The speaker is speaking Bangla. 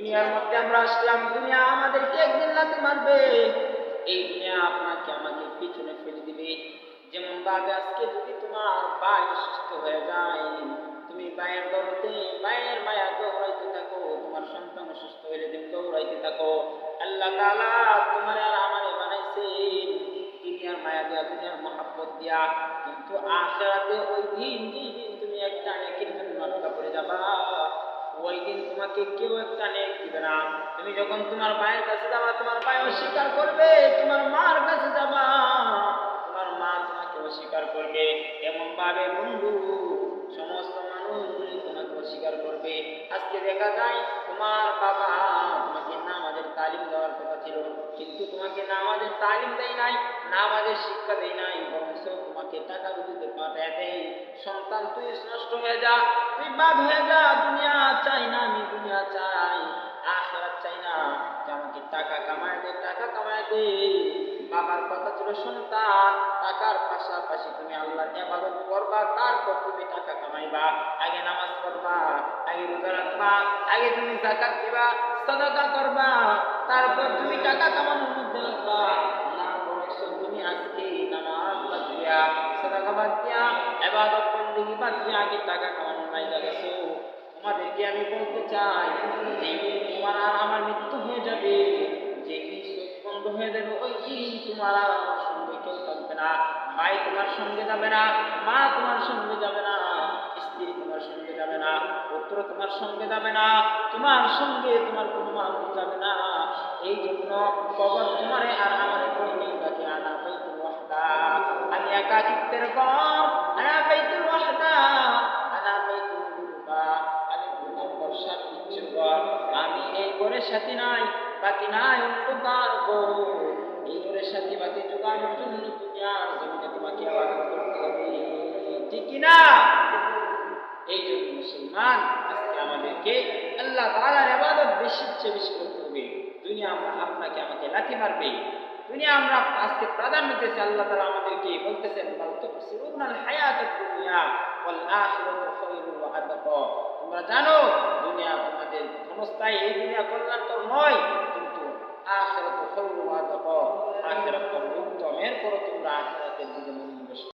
দুনিয়ার মধ্যে আমরা আসলাম, দুনিয়া আমাদেরকে একদিন লাথি মারবে। এই দুনিয়া আপনাকে আমাকে পিছনে ফেলে দিবে। যেমন ভাবে আজকে যদি তোমার ভাই সুস্থ হয়ে যায়, তুমি ভাইয়ের দৌড়তে ভাইয়ের মায়া দৌড়াইতে থাকো, তোমার সন্তান সুস্থ হইলে তুমি দৌড়াইতে থাকো। আল্লাহ তাআলা তোমার আর আমারে বানাইছে দুনিয়ার মায়া দিয়া, দুনিয়ার মহাব্বত দিয়া। কিন্তু আখেরাতে ওই দিন যেই দিন তুমি একটা নেকির জন্য আটকা পড়ে যাবা দিন তোমাকে কেউ একটা নেক দিবে না। তুমি যখন তোমার ভাইয়ের কাছে যাবা, তোমার ভাই অস্বীকার করবে, তোমার মার কাছে যাবা। তোমার মা তোমাকে অস্বীকার করবে। এমন ভাবে বন্ধু, সমস্ত মানুষগুলি তোমাকে অস্বীকার করবে। আজকে দেখা যায়, তোমার বাবা তোমাকে নামাজের তালিম দেওয়ার কথা ছিল। কিন্তু তোমাকে নামাজের তালিম দেয় নাই, নামাজের শিক্ষা দেয় নাই বরং তোমাকে টাকা রুজিতে পাঠায় দেয়। সন্তান, তুই নষ্ট হয়ে যা, তুই বাদ হয়ে যা, দুনিয়া চাই না, আমি দুনিয়া চাই, আখেরাত চাই না। আমাকে টাকা কামায় দে, টাকা কামায় দে। বাবার কথা ছিল সন্তান টাকার পাশাপাশি তুমি আল্লাহর ইবাদত করবা, তারপর তুমি টাকা কামাইবা। আগে নামাজ পড়বা, আগে রোজা রাখবা, আগে তুমি যাকাত দিবা, সাদাকা করবা, তারপর তুমি টাকা কামানোর মধ্যে লাগবা। দিয়া আগে টাকা নাই গেছো তোমাদেরকে আমি বলতে চাই যে তোমার আর আমার মৃত্যু হয়ে যাবে, যে চোখ বন্ধ হয়ে যাবে, ওই দিন তোমার আর আমার সঙ্গে কেউ থাকবে না। ভাই তোমার সঙ্গে যাবে না, মা তোমার সঙ্গে যাবে না, স্ত্রী তোমার সঙ্গে যাবে না, পুত্র তোমার সঙ্গে যাবে না, তোমার সঙ্গে তোমার কোনো মানুষ যাবে না। এই জন্য কবর তোমারে আর আমার তাকে আনা ওয়াহদা আমি কর আনা ঘরের সাথে নাই, বাকি নাই অন্ধকার গো। এই ঘরের সাথে বাকি যোগানোর জন্য দুনিয়ার জমিনে তোমাকে আবাদত করতে হবে। ঠিক না? এই জন্য মুসলমান, আজকে আমাদেরকে আল্লাহ তাআলার ইবাদত বেশি চেয়ে বেশি করতে হবে। দুনিয়া আমরা আপনাকে, আমাকে লাথি মারবে। দুনিয়া আমরা আজকে প্রাধান্য দিতেছি আল্লাহ তালা আমাদেরকে বলতেছেন, বল তুসিরুনাল দুনিয়া তোমরা জানো তোমাদের ক্ষণস্থায়ী এই দুনিয়া কল্যাণকর নয়, কিন্তু আখেরাত আবকা আখিরাত উত্তম এরপরও তোমরা আখেরাতের দিকে